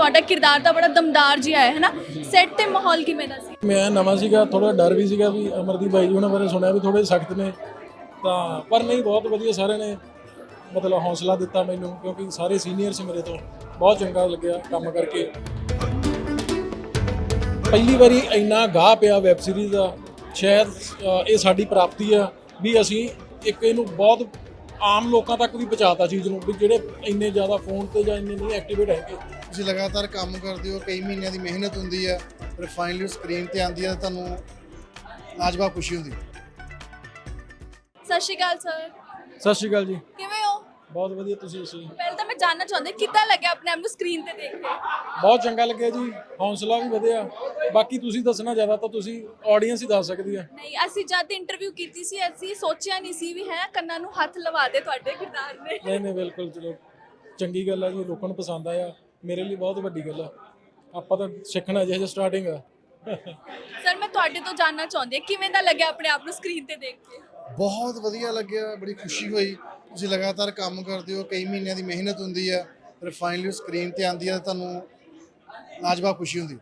ਤੁਹਾਡਾ ਕਿਰਦਾਰ ਤਾਂ ਬੜਾ ਦਮਦਾਰ ਜਿਹਾ ਹੈ, ਹੈਨਾ? ਸੈੱਟ ਤੇ ਮਾਹੌਲ ਕਿਵੇਂ ਦਾ ਸੀ? ਮੈਂ ਨਵਾਂ ਸੀਗਾ ਥੋੜਾ ਡਰ ਵੀ ਸੀਗਾ ਵੀ ਅਮਰਦੀਪ ਬਾਈ ਜੀ ਉਹਨਾਂ ਬਾਰੇ ਸੁਣਿਆ ਵੀ ਥੋੜੇ ਸਖਤ ਨੇ। ਤਾਂ ਪਰ ਨਹੀਂ, ਬਹੁਤ ਵਧੀਆ ਸਾਰਿਆਂ ਨੇ। ਮਤਲਬ ਹੌਸਲਾ ਦਿੱਤਾ ਮੈਨੂੰ, ਕਿਉਂਕਿ ਸਾਰੇ ਸੀਨੀਅਰ ਸੀ ਮੇਰੇ ਤੋਂ। ਬਹੁਤ ਚੰਗਾ ਲੱਗਿਆ ਕੰਮ ਕਰਕੇ। ਪਹਿਲੀ ਵਾਰੀ ਇੰਨਾ ਗਾਹ ਪਿਆ ਵੈਬ ਸੀਰੀਜ਼ ਦਾ। ਸ਼ਾਇਦ ਇਹ ਸਾਡੀ ਪ੍ਰਾਪਤੀ ਆ ਵੀ ਅਸੀਂ ਇੱਕ ਇਹਨੂੰ ਬਹੁਤ ਆਮ ਲੋਕਾਂ ਤੱਕ ਵੀ ਪਹੁੰਚਾਤਾ ਚੀਜ਼ ਨੂੰ ਵੀ ਜਿਹੜੇ ਇੰਨੇ ਜ਼ਿਆਦਾ ਫੋਨ ਤੇ ਜਾਂ ਇੰਨੇ ਨਹੀਂ ਐਕਟੀਵੇਟ ਹੈਗੇ। ਤੁਸੀਂ ਲਗਾਤਾਰ ਕੰਮ ਕਰਦੇ ਹੋ ਕਈ ਮਹੀਨਿਆਂ ਦੀ ਮਿਹਨਤ ਹੁੰਦੀ ਹੈ ਫਿਰ ਫਾਈਨਲੀ ਸਕਰੀਨ ਤੇ ਆਉਂਦੀ ਹੈ ਤਾਂ ਤੁਹਾਨੂੰ ਲਾਜਵਾਬ ਖੁਸ਼ੀ ਹੁੰਦੀ ਹੈ। ਸਤਿ ਸ਼੍ਰੀ ਅਕਾਲ ਸਰ। ਸਤਿ ਸ਼੍ਰੀ ਅਕਾਲ ਜੀ। ਕਿਵੇਂ ਹੋ? ਬਹੁਤ ਵਧੀਆ ਤੁਸੀਂ ਸੀ ਪਹਿਲਾਂ ਜਾਨਣਾ ਚਾਹੁੰਦੀ? ਕਿੱਦਾਂ ਲੱਗਿਆ ਆਪਣੇ ਆਪ ਨੂੰ ਸਕਰੀਨ ਤੇ ਦੇਖ ਕੇ? ਬਹੁਤ ਚੰਗਾ ਲੱਗਿਆ ਜੀ ਹੌਸਲਾ ਵੀ ਵਧਿਆ। ਬਾਕੀ ਤੁਸੀਂ ਦੱਸਣਾ ਜ਼ਿਆਦਾ ਤਾਂ ਤੁਸੀਂ ਆਡੀਅנס ਹੀ ਦੱਸ ਸਕਦੀ ਆ। ਨਹੀਂ ਅਸੀਂ ਜਦ ਇੰਟਰਵਿਊ ਕੀਤੀ ਸੀ ਅਸੀਂ ਸੋਚਿਆ ਨਹੀਂ ਸੀ ਵੀ ਹੈ ਕੰਨਾਂ ਨੂੰ ਹੱਥ ਲਵਾ ਦੇ ਤੁਹਾਡੇ ਕਿਰਦਾਰ ਨੇ। ਨਹੀਂ ਨਹੀਂ ਬਿਲਕੁਲ ਚਲੋ ਚੰਗੀ ਗੱਲ ਆ ਜੀ ਲੋਕਾਂ ਨੂੰ ਪਸੰਦ ਆਇਆ। ਮੇਰੇ ਲਈ ਬਹੁਤ ਵੱਡੀ ਗੱਲ ਆ। ਆਪਾਂ ਤਾਂ ਸਿੱਖਣਾ ਜਿਹੇ ਸਟਾਰਟਿੰਗ ਆ। ਸਰ ਮੈਂ ਤੁਹਾਡੇ ਤੋਂ ਜਾਨਣਾ ਚਾਹੁੰਦੀ ਹਾਂ ਕਿਵੇਂ ਦਾ ਲੱਗਿਆ ਆਪਣੇ ਆਪ ਨੂੰ ਸਕਰੀਨ ਤੇ ਦੇਖ ਕੇ? ਬਹੁਤ ਵਧੀਆ ਲੱਗਿਆ ਬੜੀ ਖੁਸ਼ੀ ਹੋਈ। ਤੁਸੀਂ ਲਗਾਤਾਰ ਕੰਮ ਕਰਦੇ ਹੋ ਕਈ ਮਹੀਨਿਆਂ ਦੀ ਮਿਹਨਤ ਹੁੰਦੀ ਹੈ ਫਿਰ ਫਾਈਨਲੀ ਸਕਰੀਨ ਤੇ ਆਉਂਦੀ ਹੈ ਤਾਂ ਤੁਹਾਨੂੰ ਲਾਜਵਾਬ ਖੁਸ਼ੀ ਹੁੰਦੀ।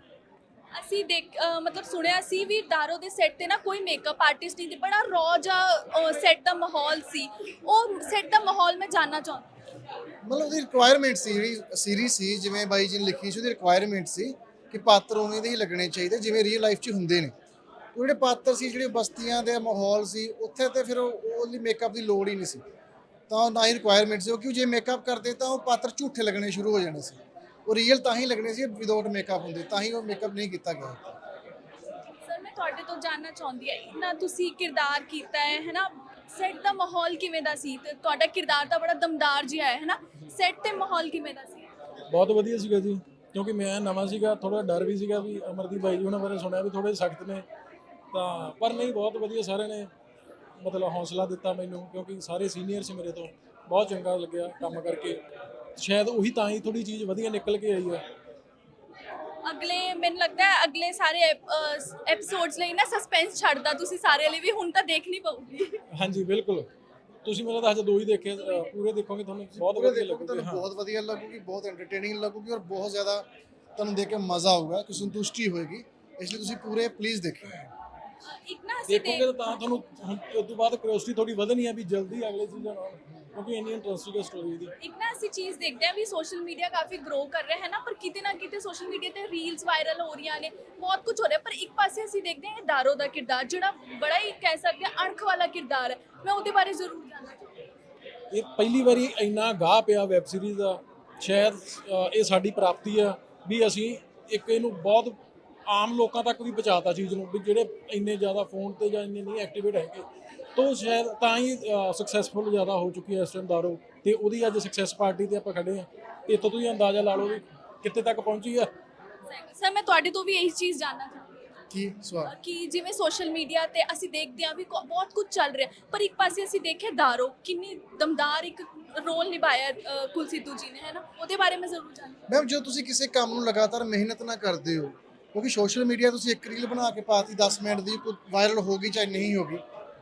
ਅਸੀਂ ਦੇਖ ਮਤਲਬ ਸੁਣਿਆ ਸੀ ਵੀ ਦਾਰੋ ਦੇ ਸੈੱਟ ਤੇ ਨਾ ਕੋਈ ਮੇਕਅਪ ਆਰਟਿਸਟ ਨਹੀਂ ਤੇ ਬੜਾ ਰॉ ਜਿਹਾ ਸੈੱਟ ਦਾ ਮਾਹੌਲ ਸੀ। ਉਹ ਸੈੱਟ ਦਾ ਮਾਹੌਲ ਮੈਂ ਜਾਨਣਾ ਚਾਹੁੰਦੀ। ਮਤਲਬ ਉਹਦੀ ਰਿਕੁਆਇਰਮੈਂਟ ਸੀ ਜਿਹੜੀ ਸੀਰੀਜ਼ ਸੀ ਜਿਵੇਂ ਬਾਈ ਜੀ ਨੇ ਲਿਖੀ ਸੀ ਉਹਦੀ ਰਿਕੁਆਇਰਮੈਂਟ ਸੀ ਕਿ ਪਾਤਰ ਉਵੇਂ ਦੇ ਹੀ ਲੱਗਣੇ ਚਾਹੀਦੇ ਜਿਵੇਂ ਰੀਅਲ ਲਾਈਫ 'ਚ ਹੁੰਦੇ ਨੇ। ਉਹ ਜਿਹੜੇ ਪਾਤਰ ਸੀ ਜਿਹੜੇ ਬਸਤੀਆਂ ਦੇ ਮਾਹੌਲ ਸੀ ਉੱਥੇ ਤੇ ਫਿਰ ਉਹ ਉਹਲੀ ਮੇਕਅਪ ਦੀ ਲੋੜ ਹੀ ਨਹੀਂ ਸੀ। ਤਾਂ ਨਾ ਹੀ ਰਿਕੁਆਇਰਮੈਂਟ ਸੀ ਉਹ ਕਿਉਂ ਜੇ ਮੇਕਅਪ ਕਰਦੇ ਤਾਂ ਉਹ ਪਾਤਰ ਝੂਠੇ ਲੱਗਣੇ ਸ਼ੁਰੂ ਹੋ ਜਾਣੇ ਸੀ। ਉਹ ਰੀਅਲ ਤਾਂ ਹੀ ਲੱਗਣੇ ਸੀ ਵਿਦਆਊਟ ਮੇਕਅਪ ਹੁੰਦੇ ਤਾਂ ਹੀ ਉਹ ਮੇਕਅਪ ਨਹੀਂ ਕੀਤਾ ਗਿਆ। ਸਰ ਮੈਂ ਤੁਹਾਡੇ ਤੋਂ ਜਾਨਣਾ ਚਾਹੁੰਦੀ ਹਾਂ ਇੰਨਾ ਤੁਸੀਂ ਕਿਰਦਾਰ ਕੀਤਾ ਹੈ ਹੈਨਾ? ਸੈੱਟ ਦਾ ਮਾਹੌਲ ਕਿਵੇਂ ਦਾ ਸੀ? ਤੇ ਤੁਹਾਡਾ ਕਿਰਦਾਰ ਤਾਂ ਬੜਾ ਦਮਦਾਰ ਜਿਹਾ ਹੈ ਹੈਨਾ? ਸੈੱਟ ਤੇ ਮਾਹੌਲ ਕਿਵੇਂ ਦਾ ਸੀ? ਬਹੁਤ ਵਧੀਆ ਸੀਗਾ ਜੀ ਕਿਉਂਕਿ ਮੈਂ ਨਵਾਂ ਸੀਗਾ ਥੋੜਾ ਡਰ ਵੀ ਸੀਗਾ ਵੀ ਅਮਰਦੀਪ ਬਾਈ ਜੀ ਉਹਨਾਂ ਬਾਰੇ ਸੁਣਿਆ ਵੀ ਥੋੜੇ ਸਖਤ ਨੇ। ਤਾਂ ਪਰ ਨਹੀਂ ਬਹੁਤ ਵਧੀਆ ਸਾਰਿਆਂ ਨੇ ਮਤਲਬ ਹੌਸਲਾ ਦਿੱਤਾ ਮੈਨੂੰ ਕਿਉਂਕਿ ਸਾਰੇ ਸੀਨੀਅਰ ਸੀ ਮੇਰੇ ਤੋਂ ਬਹੁਤ ਚੰਗਾ ਲੱਗਿਆ ਕੰਮ ਕਰਕੇ। ਸ਼ਾਇਦ ਉਹੀ ਤਾਂ ਹੀ ਥੋੜੀ ਚੀਜ਼ ਵਧੀਆ ਨਿਕਲ ਕੇ ਆਈ ਆ ਅਗਲੇ ਮੈਨੂੰ ਲੱਗਦਾ ਹੈ ਅਗਲੇ ਸਾਰੇ ਐਪੀਸੋਡਸ ਲਈ ਨਾ ਸਸਪੈਂਸ ਛੱਡਦਾ ਤੁਸੀਂ ਸਾਰੇ ਲਈ ਵੀ ਹੁਣ ਤਾਂ ਦੇਖਣੀ ਪਊਗੀ। ਹਾਂਜੀ ਬਿਲਕੁਲ। ਤੁਸੀਂ ਮੇਰਾ ਤਾਂ ਹਜੇ ਦੋ ਹੀ ਦੇਖੇ ਅ, ਪੂਰੇ ਦੇਖੋਗੇ ਤੁਹਾਨੂੰ ਬਹੁਤ ਵਧੀਆ ਲੱਗੂਗੇ। ਤੁਹਾਨੂੰ ਹਾਂ। ਬਹੁਤ ਵਧੀਆ ਲੱਗੂਗੀ ਬਹੁਤ ਐਂਟਰਟੇਨਿੰਗ ਲੱਗੂਗੀ ਔਰ ਬਹੁਤ ਜ਼ਿਆਦਾ ਤੁਹਾਨੂੰ ਦੇਖ ਕੇ ਮਜ਼ਾ ਆਊਗਾ ਕਿ ਸੰਤੁਸ਼ਟੀ ਹੋਏਗੀ। ਇਸ ਲਈ ਤੁਸੀਂ ਪੂਰੇ ਪਲੀਜ਼ ਦੇਖਿਓ। ਇੱਕ ਦੇਖੋਗੇ ਦੇਖ ਤਾਂ ਤਾਂ ਤੁਹਾਨੂੰ ਹੁਣ ਉਸ ਤੋਂ ਬਾਅਦ ਕਿਉਰਿਓਸਿਟੀ ਥੋੜੀ ਵਧਣੀ ਆ ਵੀ ਜਲਦੀ ਅਗਲੇ ਸੀਜ਼ਨ ਆਉਣ ਕਿਉਂਕਿ ਇੰਨੀ ਇੰਟਰਸਟਿੰਗ ਸਟੋਰੀ ਦੀ ਇੱਕ ਨਾ ਅਸੀਂ ਚੀਜ਼ ਦੇਖਦੇ ਹਾਂ ਵੀ ਸੋਸ਼ਲ ਮੀਡੀਆ ਕਾਫੀ ਗਰੋ ਕਰ ਰਿਹਾ ਹੈ ਨਾ ਪਰ ਕਿਤੇ ਨਾ ਕਿਤੇ ਸੋਸ਼ਲ ਮੀਡੀਆ ਤੇ ਰੀਲਸ ਵਾਇਰਲ ਹੋ ਰਹੀਆਂ ਨੇ ਬਹੁਤ ਕੁਝ ਹੋ ਰਿਹਾ ਪਰ ਇੱਕ ਪਾਸੇ ਅਸੀਂ ਦੇਖਦੇ ਹਾਂ ਇਹ ਦਾਰੋ ਦਾ ਕਿਰਦਾਰ ਜਿਹੜਾ ਬੜਾ ਹੀ ਕਹਿ ਸਕਦੇ ਹਾਂ ਅਣਖ ਵਾਲਾ ਕਿਰਦਾਰ ਹੈ। ਮੈਂ ਉਹਦੇ ਬਾਰੇ ਜ਼ਰੂਰ ਜਾਣਨਾ ਚਾਹੁੰਦੀ ਹਾਂ। ਇਹ ਪਹਿਲੀ ਵਾਰੀ ਇੰਨਾ ਗਾਹ ਪਿਆ ਵੈਬ ਸੀਰੀਜ਼ ਦਾ ਸ਼ਾਇਦ ਅ, ਇਹ ਸਾਡੀ ਪ੍ਰਾਪਤੀ ਆ ਵੀ ਅਸੀਂ ਇੱਕ ਇਹਨੂੰ ਬਹੁਤ ਆਮ ਲੋਕਾਂ ਤੱਕ ਵੀ ਪਹੁੰਚਾਤਾ ਚੀਜ਼ ਨੂੰ ਵੀ ਜਿਹੜੇ ਇੰਨੇ ਜ਼ਿਆਦਾ ਫੋਨ ਤੇ ਜਾਂ ਇੰਨੇ ਨਹੀਂ ਐਕਟੀਵੇਟ ਹੈਗੇ ਤੋਂ ਸ਼ਾਇਦ ਤਾਂ ਹੀ ਸਕਸੈਸਫੁਲ ਜ਼ਿਆਦਾ ਹੋ ਚੁੱਕੀ ਹੈ ਇਸ ਟਾਈਮ ਦਾਰੋ ਤੇ ਉਹਦੀ ਅੱਜ ਸਕਸੈਸ ਪਾਰਟੀ ਤੇ ਆਪਾਂ ਖੜੇ ਆ ਇੱਥੋਂ ਤੁਸੀਂ ਅੰਦਾਜ਼ਾ ਲਾ ਲਓ ਵੀ ਕਿੱਥੇ ਤੱਕ ਪਹੁੰਚੀ ਆ। ਸਰ ਮੈਂ ਤੁਹਾਡੇ ਤੋਂ ਵੀ ਇਹੀ ਚੀਜ਼ ਜਾਣਨਾ ਚਾਹੁੰਦੀ ਕੀ ਸਵਾਲ? ਕਿ ਜਿਵੇਂ ਸੋਸ਼ਲ ਮੀਡੀਆ ਤੇ ਅਸੀਂ ਦੇਖਦੇ ਹਾਂ ਵੀ ਕੋ- ਬਹੁਤ ਕੁਝ ਚੱਲ ਰਿਹਾ ਪਰ ਇੱਕ ਪਾਸੇ ਅਸੀਂ ਦੇਖਿਆ ਦਾਰੋ ਕਿੰਨੀ ਦਮਦਾਰ ਇੱਕ ਰੋਲ ਨਿਭਾਇਆ ਅ, ਕੁਲ ਸਿੱਧੂ ਜੀ ਨੇ ਹੈ ਨਾ? ਉਹਦੇ ਬਾਰੇ ਮੈਂ ਜ਼ਰੂਰ ਜਾਣਨਾ ਮੈਮ ਜੋ ਤੁਸੀਂ ਕਿਸੇ ਕੰਮ ਨੂੰ ਲਗਾਤਾਰ ਮਿਹਨਤ ਨਾ ਕਰਦੇ ਹੋ ਕਿਉਂਕਿ ਸੋਸ਼ਲ ਮੀਡੀਆ ਤੁਸੀਂ ਇੱਕ ਰੀਲ ਬਣਾ ਕੇ ਪਾਤੀ 10 ਮਿੰਟ ਦੀ, ਕੋਈ ਵਾਇਰਲ ਹੋ ਗਈ ਚਾਹੇ ਨਹੀਂ ਹੋ ਗਈ,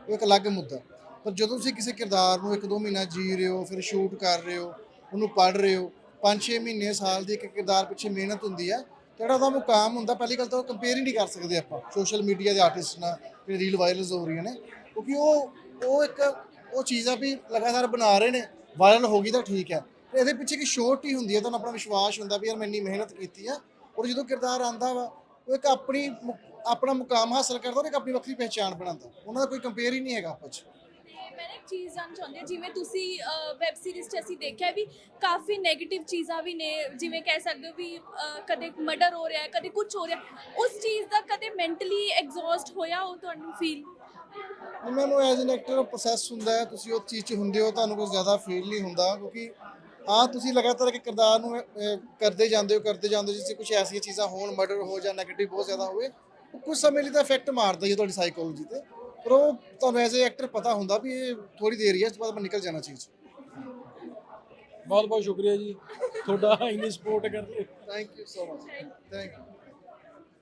ਉਹ ਇੱਕ ਅਲੱਗ ਮੁੱਦਾ। ਪਰ ਜਦੋਂ ਤੁਸੀਂ ਕਿਸੇ ਕਿਰਦਾਰ ਨੂੰ ਇੱਕ ਦੋ ਮਹੀਨਾ ਜੀ ਰਹੇ ਹੋ, ਫਿਰ ਸ਼ੂਟ ਕਰ ਰਹੇ ਹੋ, ਉਹਨੂੰ ਪੜ੍ਹ ਰਹੇ ਹੋ 5-6 ਮਹੀਨੇ ਸਾਲ ਦੀ ਇੱਕ ਕਿਰਦਾਰ ਪਿੱਛੇ ਮਿਹਨਤ ਹੁੰਦੀ ਹੈ ਜਿਹੜਾ ਉਹਦਾ ਮੁਕਾਮ ਹੁੰਦਾ, ਪਹਿਲੀ ਗੱਲ ਤਾਂ ਉਹ ਕੰਪੇਅਰ ਹੀ ਨਹੀਂ ਕਰ ਸਕਦੇ ਆਪਾਂ। ਸੋਸ਼ਲ ਮੀਡੀਆ ਦੇ ਆਰਟਿਸਟ ਨਾਲ ਜਿਹੜੇ ਰੀਲ ਵਾਇਰਲਸ ਹੋ ਰਹੀਆਂ ਨੇ, ਕਿਉਂਕਿ ਉਹ ਉਹ ਇੱਕ, ਉਹ ਚੀਜ਼ ਆ ਵੀ ਲਗਾਤਾਰ ਬਣਾ ਰਹੇ ਨੇ ਵਾਇਰਲ ਹੋ ਗਈ ਤਾਂ ਠੀਕ ਹੈ। ਇਹਦੇ ਪਿੱਛੇ ਇੱਕ ਸ਼ੋਰਟ ਹੀ ਹੁੰਦੀ ਹੈ ਤੁਹਾਨੂੰ ਆਪਣਾ ਵਿਸ਼ਵਾਸ ਹੁੰਦਾ ਵੀ ਯਾਰ ਮੈਂ ਇੰਨੀ ਮਿਹਨਤ ਕੀਤੀ ਆ ਔਰ ਜਦੋਂ ਕਿਰਦਾਰ ਆਂਦਾ ਵਾ ਉਹ ਇੱਕ ਆਪਣੀ ਆਪਣਾ ਮੁਕਾਮ ਹਾਸਲ ਕਰਦਾ ਔਰ ਇੱਕ ਆਪਣੀ ਵੱਖਰੀ ਪਹਿਚਾਣ ਬਣਾਉਂਦਾ। ਉਹਨਾਂ ਦਾ ਕੋਈ ਕੰਪੇਅਰ ਹੀ ਨਹੀਂ ਹੈਗਾ ਆਪਸ 'ਚ। ਤੇ ਮੈਂ ਇੱਕ ਚੀਜ਼ ਜਾਣਨਾ ਚਾਹੁੰਦੀ ਹਾਂ ਜਿਵੇਂ ਤੁਸੀਂ ਵੈਬ ਸੀਰੀਜ਼ 'ਚ ਅਸੀਂ ਦੇਖਿਆ ਵੀ ਕਾਫੀ 네ਗੇਟਿਵ ਚੀਜ਼ਾਂ ਵੀ ਨੇ ਜਿਵੇਂ ਕਹਿ ਸਕਦੇ ਹੋ ਵੀ ਕਦੇ ਮਰਡਰ ਹੋ ਰਿਹਾ ਹੈ ਕਦੇ ਕੁਝ ਹੋ ਰਿਹਾ ਉਸ ਚੀਜ਼ ਦਾ ਕਦੇ ਮੈਂਟਲੀ ਐਗਜ਼ੌਸਟ ਹੋਇਆ ਉਹ ਤੁਹਾਨੂੰ ਫੀਲ ਉਹ ਐਜ਼ ਐਨ ਐਕਟਰ ਪ੍ਰੋਸੈਸ ਹੁੰਦਾ ਹੈ ਤੁਸੀਂ ਉਹ ਚੀਜ਼ 'ਚ ਹੁੰਦੇ ਹੋ ਤੁਹਾਨੂੰ ਕੁਝ ਜ਼ਿਆਦਾ ਫੀਲ ਨਹੀਂ ਹੁੰਦਾ ਕਿਉਂਕਿ ਹਾਂ ਤੁਸੀਂ ਲਗਾਤਾਰ ਇੱਕ ਕਿਰਦਾਰ ਨੂੰ ਅਹ, ਕਰਦੇ ਜਾਂਦੇ ਹੋ ਕਰਦੇ ਜਾਂਦੇ ਹੋ ਜਿਸ 'ਚ ਕੁਝ ਐਸੀਆਂ ਚੀਜ਼ਾਂ ਹੋਣ ਮਰਡਰ ਹੋ ਜਾਂ ਨੈਗੇਟਿਵ ਬਹੁਤ ਜ਼ਿਆਦਾ ਹੋਵੇ ਉਹ ਕੁਝ ਸਮੇਂ ਲਈ ਤਾਂ ਇਫੈਕਟ ਮਾਰਦਾ ਹੀ ਹੈ ਤੁਹਾਡੀ ਸਾਈਕੋਲੋਜੀ ਤੇ। ਪਰ ਉਹ ਤੁਹਾਨੂੰ ਐਜ਼ ਐਕਟਰ ਪਤਾ ਹੁੰਦਾ ਵੀ ਇਹ ਥੋੜੀ ਦੇਰ ਹੀ ਹੈ ਇਸ ਤੋਂ ਬਾਅਦ ਆਪਾਂ ਨਿਕਲ ਜਾਣਾ ਚੀਜ਼ ਬਹੁਤ ਬਹੁਤ ਸ਼ੁਕਰੀਆ ਜੀ। ਤੁਹਾਡਾ ਇੰਨੀ ਸਪੋਰਟ ਕਰਦੇ। Thank you so much thank you